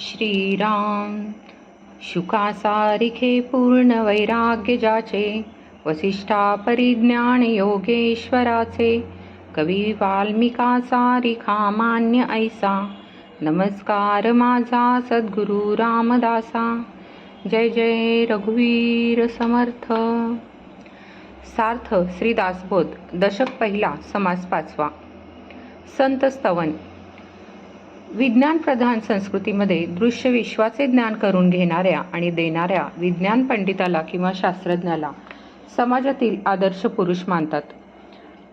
श्रीराम। शुकासारिखे पूर्ण वैराग्य जाचे वसिष्ठा परिज्ञान योगेश्वराचे। कवी वाल्मिका सारिखा मान्य ऐसा। नमस्कार माझा सद्गुरु रामदासा। जय जय रघुवीर समर्थ। सार्थ श्रीदासबोध दशक पहिला समास पाचवा। संत स्तवन। विज्ञान प्रधान संस्कृतीमध्ये दृश्य विश्वाचे ज्ञान करून घेणाऱ्या आणि देणाऱ्या विज्ञान पंडिताला किंवा शास्त्रज्ञाला समाजातील आदर्श पुरुष मानतात.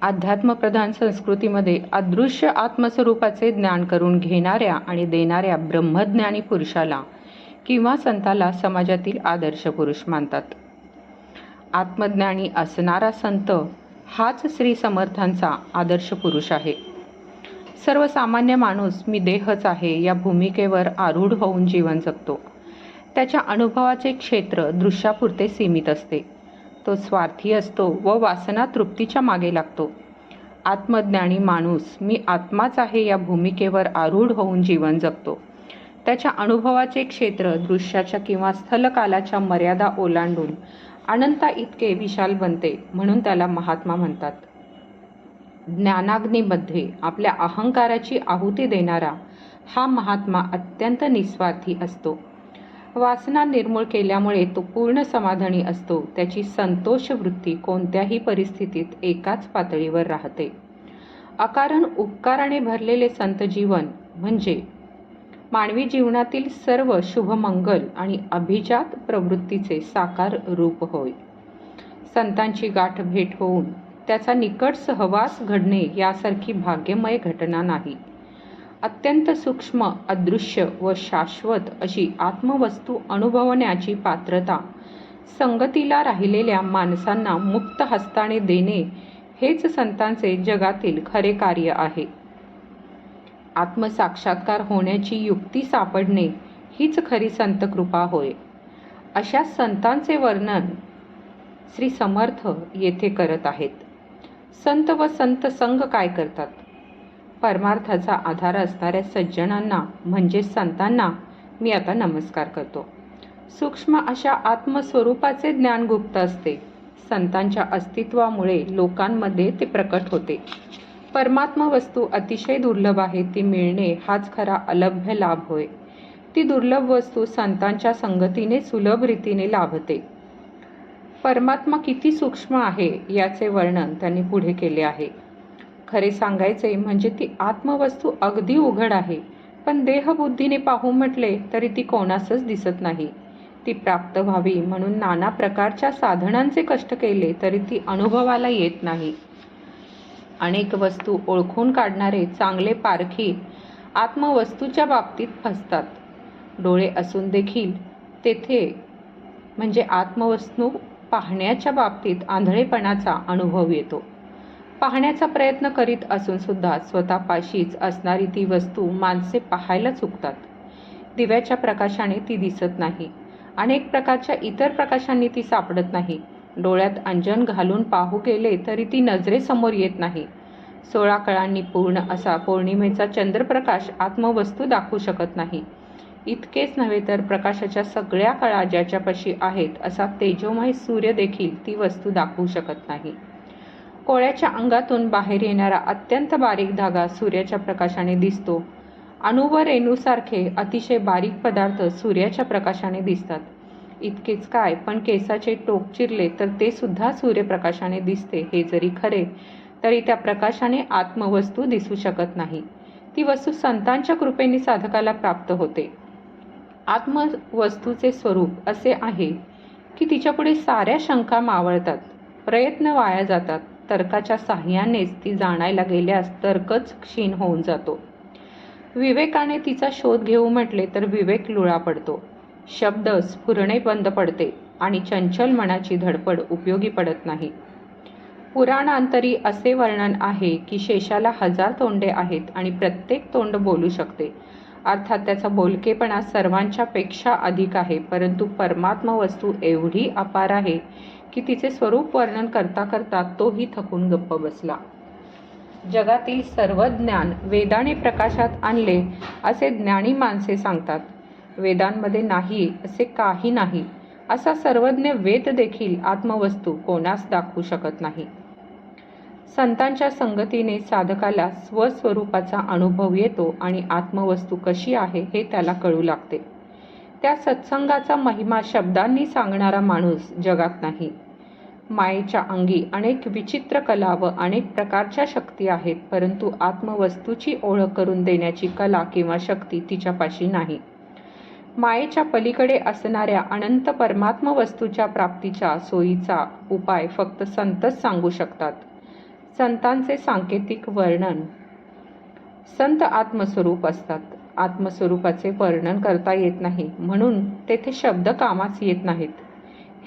अध्यात्मप्रधान संस्कृतीमध्ये अदृश्य आत्मस्वरूपाचे ज्ञान करून घेणाऱ्या आणि देणाऱ्या ब्रह्मज्ञानी पुरुषाला किंवा संताला समाजातील आदर्श पुरुष मानतात. आत्मज्ञानी असणारा संत हाच श्री समर्थांचा आदर्श पुरुष आहे. सर्वसामान्य माणूस मी देहच आहे या भूमिकेवर आरूढ होऊन जीवन जगतो. त्याच्या अनुभवाचे क्षेत्र दृश्यापुरते सीमित असते. तो स्वार्थी असतो व वासना तृप्तीच्या मागे लागतो. आत्मज्ञानी माणूस मी आत्माच आहे या भूमिकेवर आरूढ होऊन जीवन जगतो. त्याच्या अनुभवाचे क्षेत्र दृश्याच्या किंवा स्थलकालाच्या मर्यादा ओलांडून अनंता इतके विशाल बनते म्हणून त्याला महात्मा म्हणतात. ज्ञानाग्नीमध्ये आपल्या अहंकाराची आहुती देणारा हा महात्मा अत्यंत निस्वार्थी असतो. वासना निर्मूळ केल्यामुळे तो पूर्ण समाधानी असतो. त्याची संतोष वृत्ती कोणत्याही परिस्थितीत एकाच पातळीवर राहते. अकारण उपकाराने भरलेले संत जीवन म्हणजे मानवी जीवनातील सर्व शुभमंगल आणि अभिजात प्रवृत्तीचे साकार रूप होय. संतांची गाठ भेट होऊन त्याचा निकट सहवास घडणे यासारखी भाग्यमय घटना नाही. अत्यंत सूक्ष्म अदृश्य व शाश्वत अशी आत्मवस्तू अनुभवण्याची पात्रता संगतीला राहिलेल्या माणसांना मुक्त हस्ताने देणे हेच संतांचे जगातील खरे कार्य आहे. आत्मसाक्षात्कार होण्याची युक्ती सापडणे हीच खरी संत कृपा होय. अशा संतांचे वर्णन श्री समर्थ येथे करत आहेत. संत व संत संघ काय करतात? परमार्थाचा आधार असणाऱ्या सज्जनांना म्हणजे संतांना मी आता नमस्कार करतो. सूक्ष्म अशा आत्मस्वरूपाचे ज्ञान गुप्त असते. संतांच्या अस्तित्वामुळे लोकांमध्ये ते प्रकट होते. परमात्मा वस्तू अतिशय दुर्लभ आहे ती मिळणे हाच खरा अलभ्य लाभ होय. ती दुर्लभ वस्तू संतांच्या संगतीने सुलभ रीतीने लाभते. परमात्मा किती सूक्ष्म आहे याचे वर्णन त्यांनी पुढे केले आहे. खरे सांगायचे म्हणजे ती आत्मवस्तू अगदी उघड आहे पण देहबुद्धीने पाहू म्हटले तरी ती कोणासच दिसत नाही. ती प्राप्त व्हावी म्हणून नाना प्रकारच्या साधनांचे कष्ट केले तरी ती अनुभवाला येत नाही. अनेक वस्तू ओळखून काढणारे चांगले पारखी आत्मवस्तूच्या बाबतीत फसतात. डोळे असून देखील तेथे म्हणजे आत्मवस्तू पाहण्याच्या बाबतीत आंधळेपणाचा अनुभव येतो. पाहण्याचा प्रयत्न करीत असून सुद्धा स्वतःपाशीच असणारी ती वस्तू माणसे पाहायला चुकतात. दिव्याच्या प्रकाशाने ती दिसत नाही. अनेक प्रकारच्या इतर प्रकाशांनी ती सापडत नाही. डोळ्यात अंजन घालून पाहू गेले तरी ती नजरेसमोर येत नाही. सोळा कळांनी पूर्ण असा पौर्णिमेचा चंद्रप्रकाश आत्मवस्तू दाखवू शकत नाही. इतकेच नव्हे तर प्रकाशाच्या सगळ्या कळा ज्याच्यापाशी आहेत असा तेजोमय सूर्य देखील ती वस्तू दाखवू शकत नाही. कोळ्याच्या अंगातून बाहेर येणारा अत्यंत बारीक धागा सूर्याच्या प्रकाशाने दिसतो. अणु व रेणूसारखे अतिशय बारीक पदार्थ सूर्याच्या प्रकाशाने दिसतात. इतकेच काय पण केसाचे टोक चिरले तर ते सुद्धा सूर्यप्रकाशाने दिसते हे जरी खरे तरी त्या प्रकाशाने आत्मवस्तू दिसू शकत नाही. ती वस्तू संतांच्या कृपेने साधकाला प्राप्त होते. आत्मवस्तूचे स्वरूप असे आहे की तिच्यापुढे साऱ्या शंका मावळतात प्रयत्न वाया जातात तर्काच्या साह्यानेच ती जाणायला गेल्यास तर्कच क्षीण होऊन जातो. विवेकाने तिचा शोध घेऊ म्हटले तर विवेक लुळा पडतो. शब्द स्फुरणे बंद पडते आणि चंचल मनाची धडपड उपयोगी पडत नाही. पुराणांतरी असे वर्णन आहे की शेषाला हजार तोंडे आहेत आणि प्रत्येक तोंड बोलू शकते. अर्थात त्याचा बोलकेपणा सर्वांच्या पेक्षा अधिक आहे. परंतु परमात्मा वस्तू एवढी अपार आहे की तिचे स्वरूप वर्णन करता करता तोही थकून गप्प बसला. जगातील सर्व ज्ञान वेदाने प्रकाशात आणले असे ज्ञानी माणसे सांगतात. वेदांमध्ये नाही असे काही नाही. असा सर्वज्ञ वेद देखील आत्मवस्तू कोणास दाखवू शकत नाही. संतांच्या संगतीने साधकाला स्वस्वरूपाचा अनुभव येतो आणि आत्मवस्तू कशी आहे हे त्याला कळू लागते. त्या सत्संगाचा महिमा शब्दांनी सांगणारा माणूस जगात नाही. मायेच्या अंगी अनेक विचित्र कला व अनेक प्रकारच्या शक्ती आहेत परंतु आत्मवस्तूची ओळख करून देण्याची कला किंवा शक्ती तिच्यापाशी नाही. मायेच्या पलीकडे असणाऱ्या अनंत परमात्म वस्तूच्या प्राप्तीच्या सोयीचा उपाय फक्त संतच सांगू शकतात. संतांचे सांकेतिक वर्णन. संत आत्मस्वरूप असतात. आत्मस्वरूपाचे वर्णन करता येत नाही. म्हणून तेथे शब्द कामास येत नाहीत.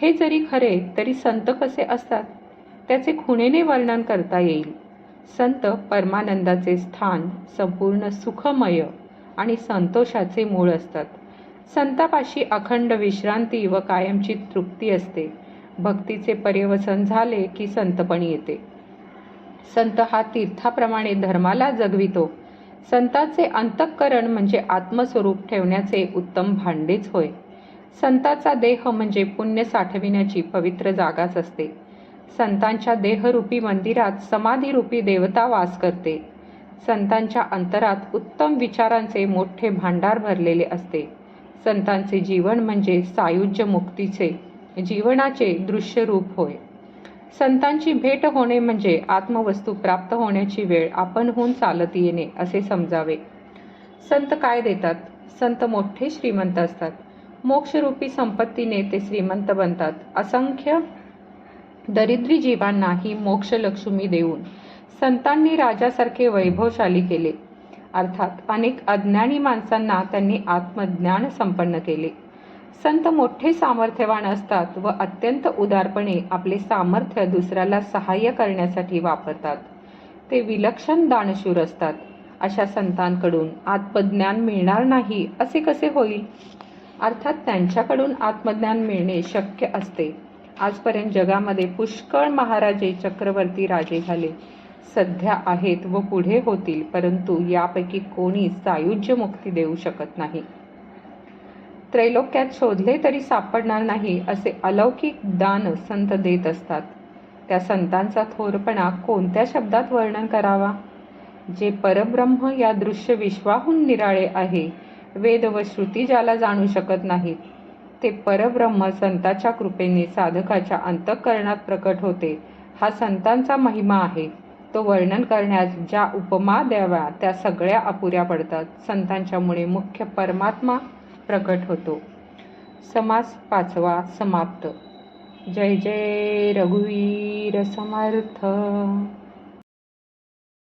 हे जरी खरे तरी संत कसे असतात? त्याचे खुणेने वर्णन करता येईल. संत परमानंदाचे स्थान संपूर्ण सुखमय आणि संतोषाचे मूळ असतात. संतापाशी अखंड विश्रांती व कायमची तृप्ती असते. भक्तीचे पर्यवसन झाले की संतपण येते. संत हा तीर्थाप्रमाणे धर्माला जगवितो. संताचे अंतःकरण म्हणजे आत्मस्वरूप ठेवण्याचे उत्तम भांडेच होय. संताचा देह म्हणजे पुण्य साठविण्याची पवित्र जागाच असते. संतांच्या देहरूपी मंदिरात समाधीरूपी देवता वास करते. संतांच्या अंतरात उत्तम विचारांचे मोठे भांडार भरलेले असते. संतांचे जीवन म्हणजे सायुज्य मुक्तीचे जीवनाचे दृश्यरूप होय. संतांची भेट होणे म्हणजे आत्मवस्तू प्राप्त होण्याची वेळ आपणहून चालत येणे असे समजावे. संत काय देतात? संत मोठे श्रीमंत असतात. मोक्षरूपी संपत्तीने ते श्रीमंत बनतात. असंख्य दरिद्री जीवांना ही मोक्षलक्ष्मी देऊन संतांनी राजासारखे वैभवशाली केले. अर्थात अनेक अज्ञानी माणसांना त्यांनी आत्मज्ञान संपन्न केले. संत मोठे सामर्थ्यवान असतात व अत्यंत उदारपणे आपले सामर्थ्य दुसऱ्याला सहाय्य करण्यासाठी वापरतात. ते विलक्षण दानशूर असतात. अशा संतांकडून आत्मज्ञान मिळणार नाही असे कसे होईल? अर्थात त्यांच्याकडून आत्मज्ञान मिळणे शक्य असते. आजपर्यंत जगामध्ये पुष्कळ महाराजे चक्रवर्ती राजे झाले. सध्या आहेत व पुढे होतील परंतु यापैकी कोणी सायुज्य मुक्ती देऊ शकत नाही. त्रैलोक्यात शोधले तरी सापडणार नाही असे अलौकिक दान संत देत असतात. त्या संतांचा थोरपणा कोणत्या शब्दात वर्णन करावा? जे परब्रह्म या दृश्य विश्वाहून निराळे आहे वेद व श्रुती ज्याला जाणू शकत नाहीत ते परब्रह्म संताच्या कृपेने साधकाच्या अंतःकरणात प्रकट होते. हा संतांचा महिमा आहे. तो वर्णन करण्यास ज्या उपमा द्याव्या त्या सगळ्या अपुऱ्या पडतात. संतांच्यामुळे मुख्य परमात्मा प्रकट होतो. समास पाचवा समाप्त. जय जय रघुवीर समर्थ.